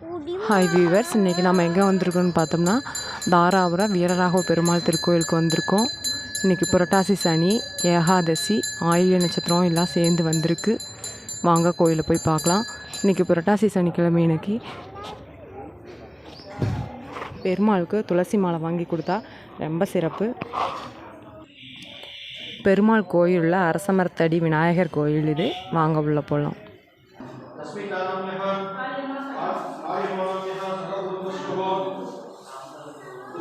Hi viewers இன்றைக்கி நம்ம எங்கே வந்திருக்கோம்னு பார்த்தோம்னா தாராபுரம் வீரராகவ பெருமாள் திருக்கோயிலுக்கு வந்திருக்கோம். இன்றைக்கி புரட்டாசி சனி ஏகாதசி ஆயில்ய நட்சத்திரம் எல்லாம் சேர்ந்து வந்திருக்கு. வாங்க கோயிலை போய் பார்க்கலாம். இன்றைக்கி புரட்டாசி சனிக்கிழமை இன்னைக்கு பெருமாளுக்கு துளசி மாலை வாங்கி கொடுத்தா ரொம்ப சிறப்பு. பெருமாள் கோயிலில் அரசமரத்தடி விநாயகர் கோயில் இது. வாங்க உள்ள போகலாம்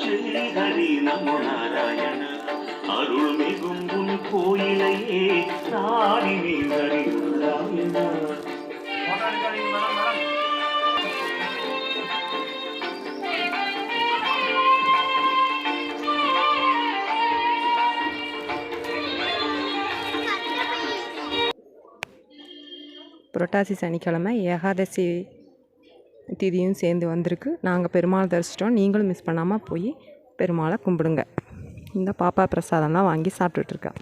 ஸ்ரீஹரி நமோ நாராயண அருள் மிகும் உன் கோயிலையே நாடி நீ வருகிறாயன புரட்டாசி சனிக்கிழமை ஏகாதசி திதியும் சேர்ந்து வந்திருக்கு. நாங்கள் பெருமாள் தரிசிட்டோம் நீங்களும் மிஸ் பண்ணாமல் போய் பெருமாளை கும்பிடுங்க. இந்த பாப்பா பிரசாதம்லாம் வாங்கி சாப்பிட்டுட்ருக்கேன்